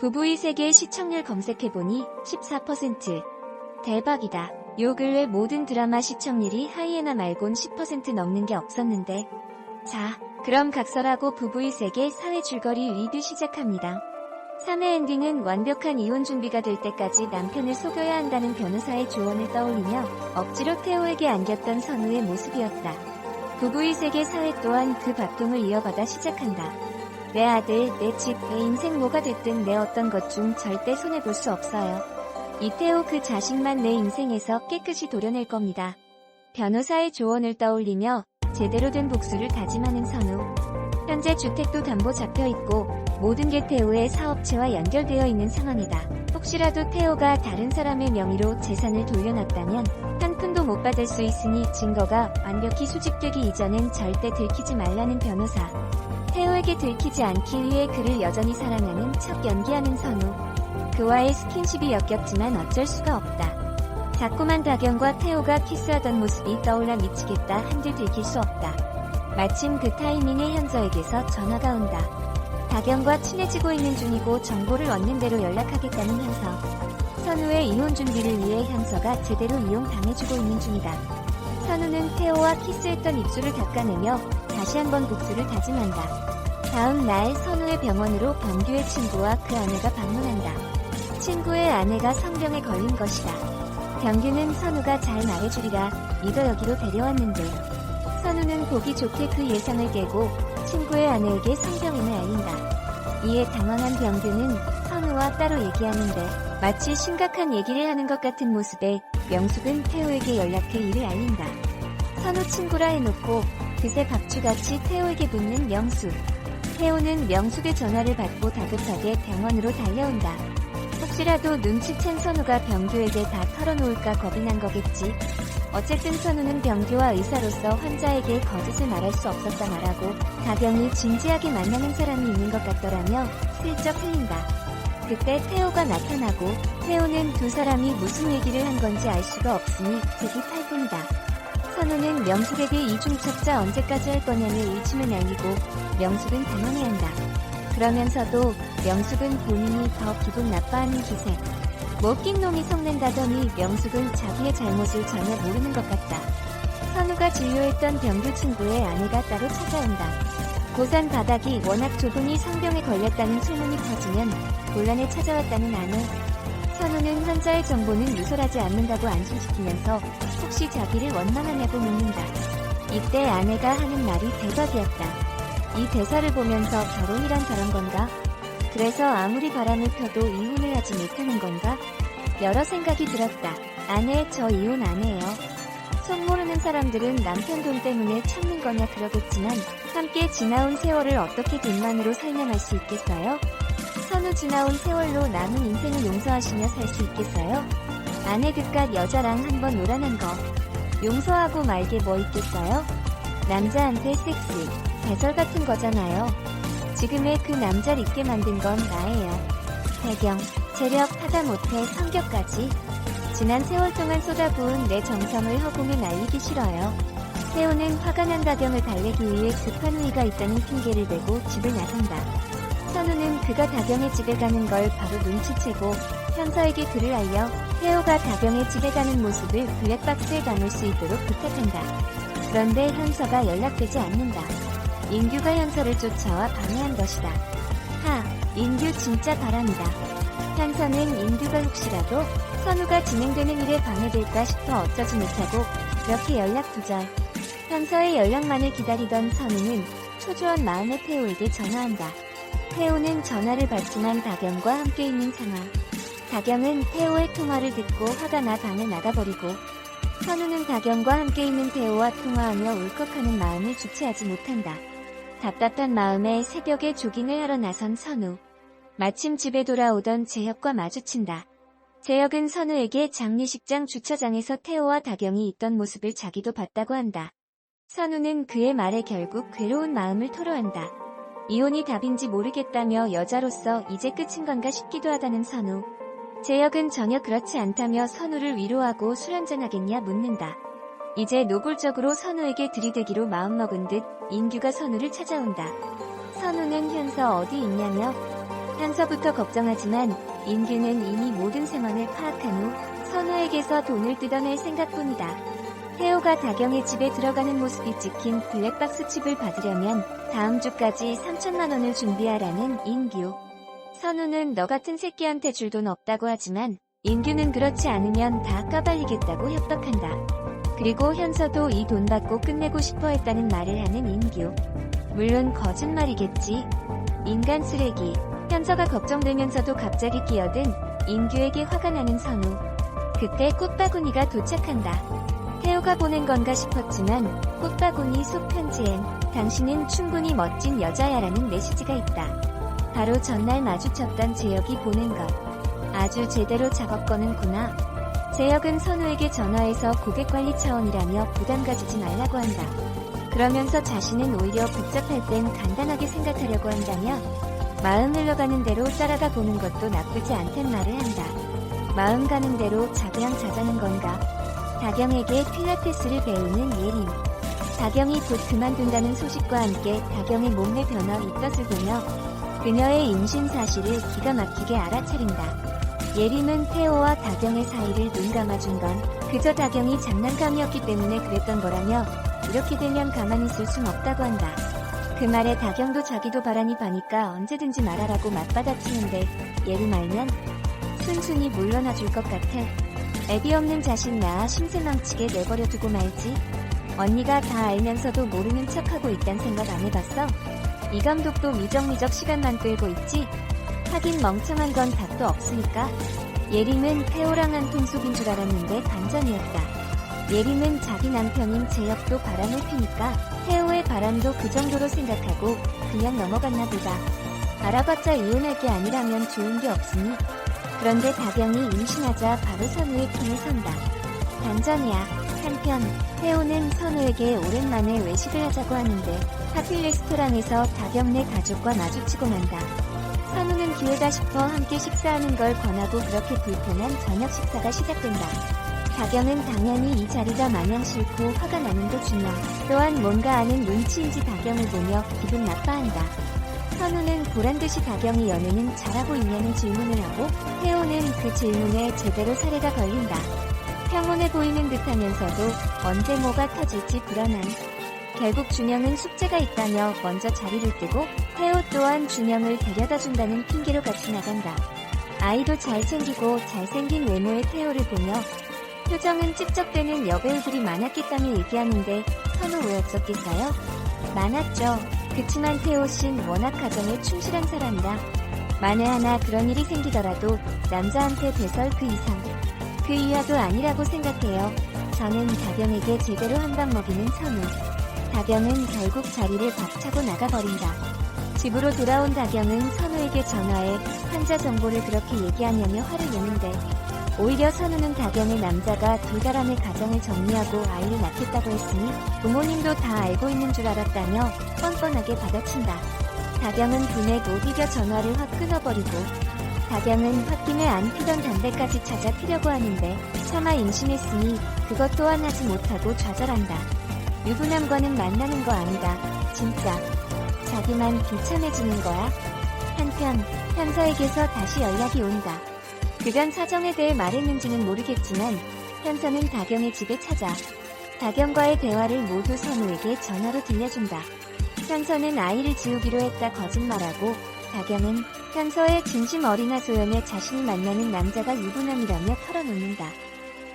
부부의 세계 시청률 검색해보니 14%. 대박이다. 요 근래 모든 드라마 시청률이 하이에나 말곤 10% 넘는 게 없었는데. 자, 그럼 각설하고 부부의 세계 사회 줄거리 리뷰 시작합니다. 3회 엔딩은 완벽한 이혼 준비가 될 때까지 남편을 속여야 한다는 변호사의 조언을 떠올리며 억지로 태호에게 안겼던 선우의 모습이었다. 부부의 세계 사회 또한 그 박동을 이어받아 시작한다. 내 아들, 내 집, 내 인생 뭐가 됐든 내 어떤 것 중 절대 손해볼 수 없어요. 이태호 그 자식만 내 인생에서 깨끗이 도려낼 겁니다. 변호사의 조언을 떠올리며 제대로 된 복수를 다짐하는 선우. 현재 주택도 담보 잡혀 있고 모든 게 태호의 사업체와 연결되어 있는 상황이다. 혹시라도 태호가 다른 사람의 명의로 재산을 돌려놨다면 한 푼도 못 받을 수 있으니 증거가 완벽히 수집되기 이전엔 절대 들키지 말라는 변호사. 태호에게 들키지 않기 위해 그를 여전히 사랑하는 척 연기하는 선우. 그와의 스킨십이 역겹지만 어쩔 수가 없다. 자꾸만 다경과 태호가 키스하던 모습이 떠올라 미치겠다 한들 들킬 수 없다. 마침 그 타이밍에 현서에게서 전화가 온다. 다경과 친해지고 있는 중이고 정보를 얻는 대로 연락하겠다는 현서. 선우의 이혼 준비를 위해 현서가 제대로 이용당해주고 있는 중이다. 선우는 태호와 키스했던 입술을 닦아내며 다시 한번 복수를 다짐한다. 다음 날 선우의 병원으로 범규의 친구와 그 아내가 방문한다. 친구의 아내가 성병에 걸린 것이다. 병규는 선우가 잘 말해주리라 믿어 여기로 데려왔는데 선우는 보기 좋게 그 예상을 깨고 친구의 아내에게 성병임을 알린다. 이에 당황한 병규는 선우와 따로 얘기하는데 마치 심각한 얘기를 하는 것 같은 모습에 명숙은 태호에게 연락해 이를 알린다. 선우 친구라 해놓고 그새 박쥐같이 태호에게 붙는 명숙. 태호는 명숙의 전화를 받고 다급하게 병원으로 달려온다. 혹시라도 눈치챈 선우가 병규에게 다 털어놓을까 겁이 난 거겠지. 어쨌든 선우는 병규와 의사로서 환자에게 거짓을 말할 수 없었다 말하고 다경이 진지하게 만나는 사람이 있는 것 같더라며 슬쩍 흘린다. 그때 태호가 나타나고 태호는 두 사람이 무슨 얘기를 한 건지 알 수가 없으니 되게 탈뿐이다. 선우는 명숙에게 이중첩자 언제까지 할 거냐며 의심을 날리고 명숙은 당황해 한다. 그러면서도 명숙은 본인이 더 기분 나빠하는 기세. 못낀 놈이 성낸다더니 명숙은 자기의 잘못을 전혀 모르는 것 같다. 선우가 진료했던 병규 친구의 아내가 따로 찾아온다. 고산 바닥이 워낙 좁으니 성병에 걸렸다는 소문이 퍼지면 곤란에 찾아왔다는 아내. 선우는 환자의 정보는 누설하지 않는다고 안심시키면서 혹시 자기를 원망하냐고 묻는다. 이때 아내가 하는 말이 대박이었다. 이 대사를 보면서 결혼이란 저런 건가? 그래서 아무리 바람을 펴도 이혼을 하지 못하는 건가? 여러 생각이 들었다. 아내, 저 이혼 안 해요. 속 모르는 사람들은 남편 돈 때문에 참는 거냐 그러겠지만 함께 지나온 세월을 어떻게 돈만으로 설명할 수 있겠어요? 선우 지나온 세월로 남은 인생을 용서하시며 살 수 있겠어요? 아내 그깟 여자랑 한번 놀아난 거 용서하고 말게 뭐 있겠어요? 남자한테 섹스, 배설 같은 거잖아요. 지금의 그 남자를 있게 만든 건 나예요. 배경, 재력, 하다 못해 성격까지. 지난 세월 동안 쏟아부은 내 정성을 허공에 날리기 싫어요. 태호는 화가 난 다경을 달래기 위해 급한 회의가 있다는 핑계를 대고 집을 나선다. 선우는 그가 다경의 집에 가는 걸 바로 눈치채고 현서에게 글을 알려 태호가 다경의 집에 가는 모습을 블랙박스에 담을 수 있도록 부탁한다. 그런데 현서가 연락되지 않는다. 인규가 현서를 쫓아와 방해한 것이다. 하, 인규 진짜 바람이다. 현서는 인규가 혹시라도 선우가 진행되는 일에 방해될까 싶어 어쩌지 못하고 그렇게 연락 두절. 현서의 연락만을 기다리던 선우는 초조한 마음의 태호에게 전화한다. 태호는 전화를 받지만 다경과 함께 있는 상황. 다경은 태호의 통화를 듣고 화가 나 방에 나가버리고 선우는 다경과 함께 있는 태호와 통화하며 울컥하는 마음을 주체하지 못한다. 답답한 마음에 새벽에 조깅을 하러 나선 선우. 마침 집에 돌아오던 재혁과 마주친다. 재혁은 선우에게 장례식장 주차장에서 태호와 다경이 있던 모습을 자기도 봤다고 한다. 선우는 그의 말에 결국 괴로운 마음을 토로한다. 이혼이 답인지 모르겠다며 여자로서 이제 끝인 건가 싶기도 하다는 선우. 재혁은 전혀 그렇지 않다며 선우를 위로하고 술 한잔하겠냐 묻는다. 이제 노골적으로 선우에게 들이대기로 마음먹은 듯 인규가 선우를 찾아온다. 선우는 현서 어디 있냐며 현서부터 걱정하지만 인규는 이미 모든 상황을 파악한 후 선우에게서 돈을 뜯어낼 생각뿐이다. 태호가 다경의 집에 들어가는 모습이 찍힌 블랙박스 칩을 받으려면 다음 주까지 3천만 원을 준비하라는 인규. 선우는 너 같은 새끼한테 줄 돈 없다고 하지만 인규는 그렇지 않으면 다 까발리겠다고 협박한다. 그리고 현서도 이 돈 받고 끝내고 싶어 했다는 말을 하는 인규. 물론 거짓말이겠지. 인간 쓰레기. 현서가 걱정되면서도 갑자기 끼어든 인규에게 화가 나는 선우. 그때 꽃바구니가 도착한다. 태호가 보낸 건가 싶었지만 꽃바구니 속 편지엔 당신은 충분히 멋진 여자야라는 메시지가 있다. 바로 전날 마주쳤던 재혁이 보낸 것. 아주 제대로 작업 거는구나. 재혁은 선우에게 전화해서 고객관리 차원이라며 부담 가지지 말라고 한다. 그러면서 자신은 오히려 복잡할 땐 간단하게 생각하려고 한다며 마음 흘러가는 대로 따라가 보는 것도 나쁘지 않단 말을 한다. 마음 가는 대로 자그랑 자자는 건가? 다경에게 필라테스를 배우는 예림. 다경이 곧 그만둔다는 소식과 함께 다경의 몸매 변화 입덧을 보며 그녀의 임신 사실을 기가 막히게 알아차린다. 예림은 태호와 다경의 사이를 눈 감아준 건 그저 다경이 장난감이었기 때문에 그랬던 거라며 이렇게 되면 가만히 있을 순 없다고 한다. 그 말에 다경도 자기도 바라니 바니까 언제든지 말하라고 맞받아치는데 예림 알면 순순히 물러나 줄 것 같아. 애비 없는 자식 낳아 심술망치게 내버려 두고 말지. 언니가 다 알면서도 모르는 척하고 있단 생각 안 해봤어? 이 감독도 미적미적 시간만 끌고 있지? 하긴 멍청한 건 답도 없으니까. 예림은 태호랑 한 통속인 줄 알았는데 반전이었다. 예림은 자기 남편인 재혁도 바람을 피니까 태호의 바람도 그 정도로 생각하고 그냥 넘어갔나 보다. 알아봤자 이혼할 게 아니라면 좋은 게 없으니. 그런데 다경이 임신하자 바로 선우의 편에 선다. 반전이야. 한편 태호는 선우에게 오랜만에 외식을 하자고 하는데 하필 레스토랑에서 다경 네 가족과 마주치고 만다. 선우는 기회다 싶어 함께 식사하는 걸 권하고 그렇게 불편한 저녁 식사가 시작된다. 다경은 당연히 이 자리가 마냥 싫고 화가 나는데 중요. 또한 뭔가 아는 눈치인지 다경을 보며 기분 나빠한다. 보란듯이 다경이 연애는 잘하고 있냐는 질문을 하고 태호는 그 질문에 제대로 사례가 걸린다. 평온해 보이는 듯하면서도 언제 뭐가 터질지 불안한. 결국 준영은 숙제가 있다며 먼저 자리를 뜨고 태호 또한 준영을 데려다 준다는 핑계로 같이 나간다. 아이도 잘생기고 잘생긴 외모의 태호를 보며 표정은 찝쩍대는 여배우들이 많았겠다며 얘기하는데 선우 왜 없었겠어요? 많았죠. 그치만 태호 씨는 워낙 가정에 충실한 사람이라 만에 하나 그런 일이 생기더라도 남자한테 배설 그 이상 그 이하도 아니라고 생각해요. 저는 다경에게 제대로 한 방 먹이는 선우. 다경은 결국 자리를 박차고 나가버린다. 집으로 돌아온 다경은 선우에게 전화해 환자 정보를 그렇게 얘기하냐며 화를 내는데 오히려 선우는 다경의 남자가 두달 안에 가정을 정리하고 아이를 낳겠다고 했으니 부모님도 다 알고 있는 줄 알았다며 뻔뻔하게 받아친다. 다경은 분에 못 이겨 전화를 확 끊어버리고 다경은 홧김에 안 피던 담배까지 찾아 피려고 하는데 차마 임신했으니 그것 또한 하지 못하고 좌절한다. 유부남과는 만나는 거 아니다. 진짜. 자기만 비참해지는 거야. 한편 현서에게서 다시 연락이 온다. 그간 사정에 대해 말했는지는 모르겠지만 현서는 다경의 집에 찾아 다경과의 대화를 모두 선우에게 전화로 들려준다. 현서는 아이를 지우기로 했다 거짓말하고 다경은 현서의 진심 어린 하소연에 자신이 만나는 남자가 유부남이라며 털어놓는다.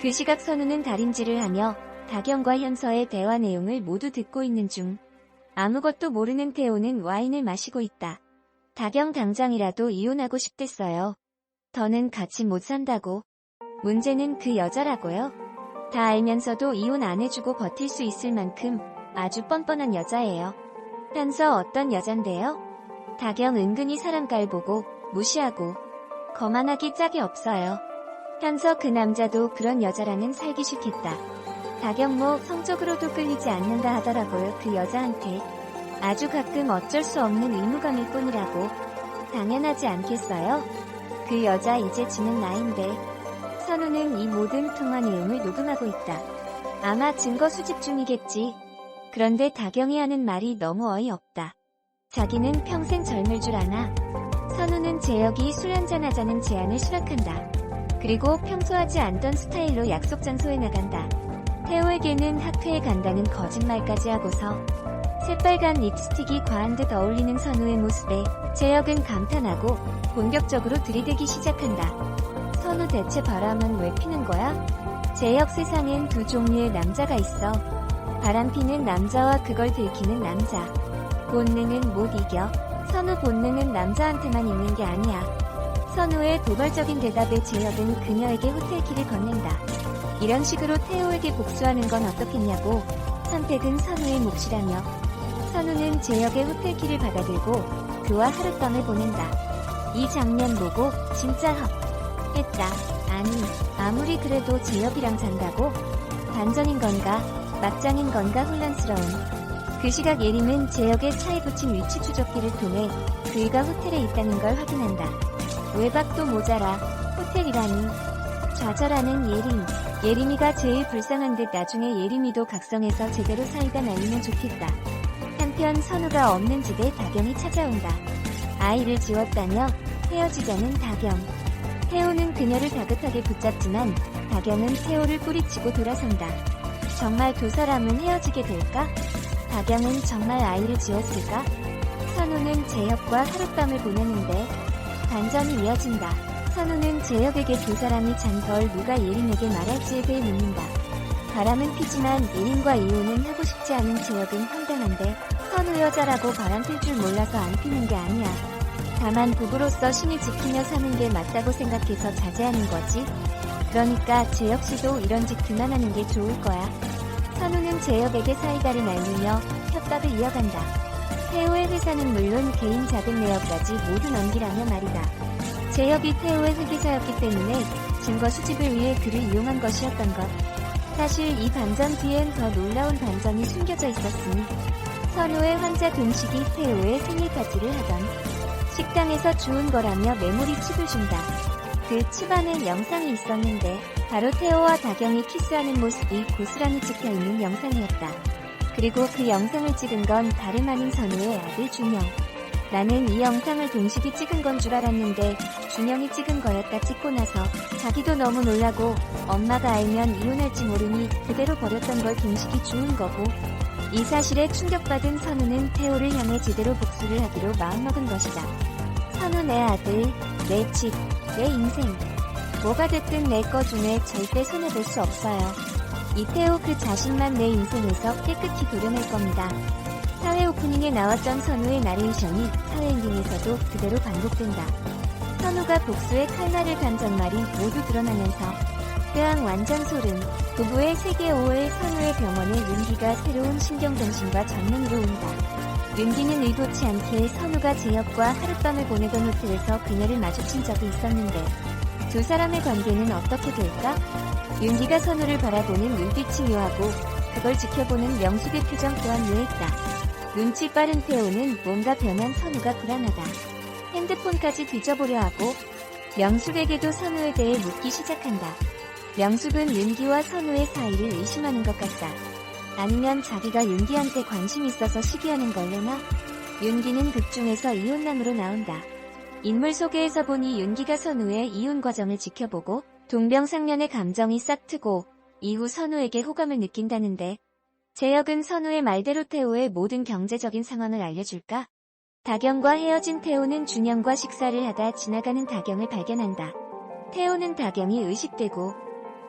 그 시각 선우는 다림질을 하며 다경과 현서의 대화 내용을 모두 듣고 있는 중 아무것도 모르는 태호는 와인을 마시고 있다. 다경 당장이라도 이혼하고 싶댔어요. 더는 같이 못 산다고. 문제는 그 여자라고요. 다 알면서도 이혼 안 해주고 버틸 수 있을 만큼 아주 뻔뻔한 여자예요. 현서 어떤 여잔데요? 다경 은근히 사람 깔보고 무시하고 거만하기 짝이 없어요. 현서 그 남자도 그런 여자라는 살기 싫겠다. 다경 뭐 성적으로도 끌리지 않는다 하더라고요 그 여자한테. 아주 가끔 어쩔 수 없는 의무감일 뿐이라고. 당연하지 않겠어요? 그 여자 이제 지는 나인데. 선우는 이 모든 통화 내용을 녹음하고 있다. 아마 증거 수집 중이겠지. 그런데 다경이 하는 말이 너무 어이없다. 자기는 평생 젊을 줄 아나. 선우는 재혁이 술 한잔 하자는 제안을 수락한다. 그리고 평소 하지 않던 스타일로 약속 장소에 나간다. 태호에게는 학회에 간다는 거짓말까지 하고서 새빨간 립스틱이 과한 듯 어울리는 선우의 모습에 재혁은 감탄하고 본격적으로 들이대기 시작한다. 선우 대체 바람은 왜 피는 거야? 재혁 세상엔 두 종류의 남자가 있어. 바람 피는 남자와 그걸 들키는 남자. 본능은 못 이겨. 선우 본능은 남자한테만 있는 게 아니야. 선우의 도발적인 대답에 재혁은 그녀에게 호텔키를 건넨다. 이런 식으로 태호에게 복수하는 건 어떻겠냐고 선택은 선우의 몫이라며 선우는 재혁의 호텔키를 받아들고 그와 하룻밤을 보낸다. 이 장면 보고 진짜 헉 했다. 아니 아무리 그래도 재혁이랑 잔다고 반전인 건가 막장인 건가 혼란스러운 그 시각 예림은 재혁의 차에 붙인 위치 추적기를 통해 그이가 호텔에 있다는 걸 확인한다. 외박도 모자라 호텔이라니 좌절하는 예림 예림이가 제일 불쌍한 듯 나중에 예림이도 각성해서 제대로 사이가 날리면 좋겠다. 한편 선우가 없는 집에 다경이 찾아온다. 아이를 지웠다며 헤어지자는 다경. 태호는 그녀를 다급하게 붙잡지만 다경은 태호를 뿌리치고 돌아선다. 정말 두 사람은 헤어지게 될까? 다경은 정말 아이를 지웠을까? 선우는 재혁과 하룻밤을 보내는데 반전이 이어진다. 선우는 재혁에게 두 사람이 잔 걸 누가 예림에게 말할지에 대해 묻는다. 바람은 피지만 예림과 이혼은 하고 싶지 않은 재혁은 황당한데 선우 여자라고 바람 필 줄 몰라서 안 피는 게 아니야. 다만 부부로서 신이 지키며 사는 게 맞다고 생각해서 자제하는 거지. 그러니까 재혁 씨도 이런 짓 그만하는 게 좋을 거야. 선우는 재혁에게 사이다를 날리며 협박을 이어간다. 태호의 회사는 물론 개인 자금 내역까지 모두 넘기라며 말이다. 재혁이 태호의 회계사였기 때문에 증거 수집을 위해 그를 이용한 것이었던 것. 사실 이 반전 뒤엔 더 놀라운 반전이 숨겨져 있었으니 선우의 환자 동식이 태호의 생일 파티를 하던 식당에서 주운 거라며 메모리 칩을 준다. 그 칩 안에 영상이 있었는데 바로 태호와 다경이 키스하는 모습이 고스란히 찍혀있는 영상이었다. 그리고 그 영상을 찍은 건 다름 아닌 선우의 아들 준영. 나는 이 영상을 동식이 찍은 건 줄 알았는데 준영이 찍은 거였다 찍고 나서 자기도 너무 놀라고 엄마가 알면 이혼할지 모르니 그대로 버렸던 걸 동식이 주운 거고 이 사실에 충격받은 선우는 태호를 향해 제대로 복수를 하기로 마음먹은 것이다. 선우 내 아들, 내 집, 내 인생. 뭐가 됐든 내 거 중에 절대 손해볼 수 없어요. 이태호 그 자신만 내 인생에서 깨끗이 도려낼 겁니다. 사회 오프닝에 나왔던 선우의 나레이션이 사회 엔딩에서도 그대로 반복된다. 선우가 복수의 칼날을 간 전말이 모두 드러나면서 뜨앙 완전 소름. 부부의 세계 5회 선우의 병원에 윤기가 새로운 신경정신과 전문의로 온다. 윤기는 의도치 않게 선우가 재혁과 하룻밤을 보내던 호텔에서 그녀를 마주친 적이 있었는데 두 사람의 관계는 어떻게 될까? 윤기가 선우를 바라보는 눈빛이 묘하고 그걸 지켜보는 명숙의 표정 또한 묘했다. 눈치 빠른 태호는 뭔가 변한 선우가 불안하다. 핸드폰까지 뒤져보려 하고 명숙에게도 선우에 대해 묻기 시작한다. 명숙은 윤기와 선우의 사이를 의심하는 것 같다. 아니면 자기가 윤기한테 관심 있어서 시기하는 걸래나? 윤기는 극 중에서 이혼남으로 나온다. 인물 소개에서 보니 윤기가 선우의 이혼 과정을 지켜보고 동병상련의 감정이 싹 트고 이후 선우에게 호감을 느낀다는데 재혁은 선우의 말대로 태호의 모든 경제적인 상황을 알려줄까? 다경과 헤어진 태호는 준영과 식사를 하다 지나가는 다경을 발견한다. 태호는 다경이 의식되고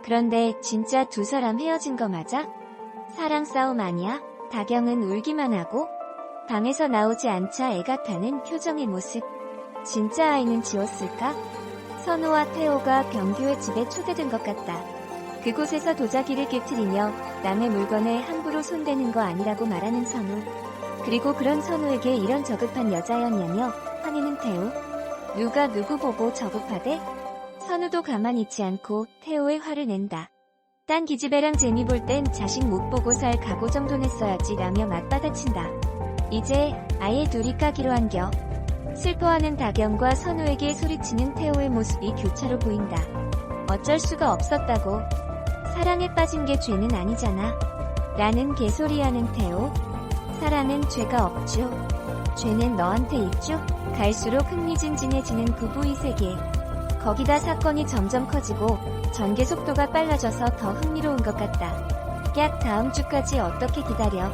그런데 진짜 두 사람 헤어진 거 맞아? 사랑 싸움 아니야? 다경은 울기만 하고 방에서 나오지 않자 애가 타는 표정의 모습. 진짜 아이는 지웠을까? 선우와 태호가 병규의 집에 초대된 것 같다. 그곳에서 도자기를 깨트리며 남의 물건에 함부로 손대는 거 아니라고 말하는 선우. 그리고 그런 선우에게 이런 저급한 여자였냐며 화내는 태호. 누가 누구 보고 저급하대? 선우도 가만히 있지 않고 태호의 화를 낸다. 딴 기집애랑 재미 볼 땐 자식 못 보고 살 각오 정도 냈어야지 라며 맞받아친다. 이제 아예 둘이 까기로 한겨. 슬퍼하는 다경과 선우에게 소리치는 태호의 모습이 교차로 보인다. 어쩔 수가 없었다고. 사랑에 빠진 게 죄는 아니잖아. 라는 개소리하는 태호. 사랑은 죄가 없죠. 죄는 너한테 있죠? 갈수록 흥미진진해지는 구보이 세계. 거기다 사건이 점점 커지고 전개 속도가 빨라져서 더 흥미로운 것 같다. 약 다음 주까지 어떻게 기다려?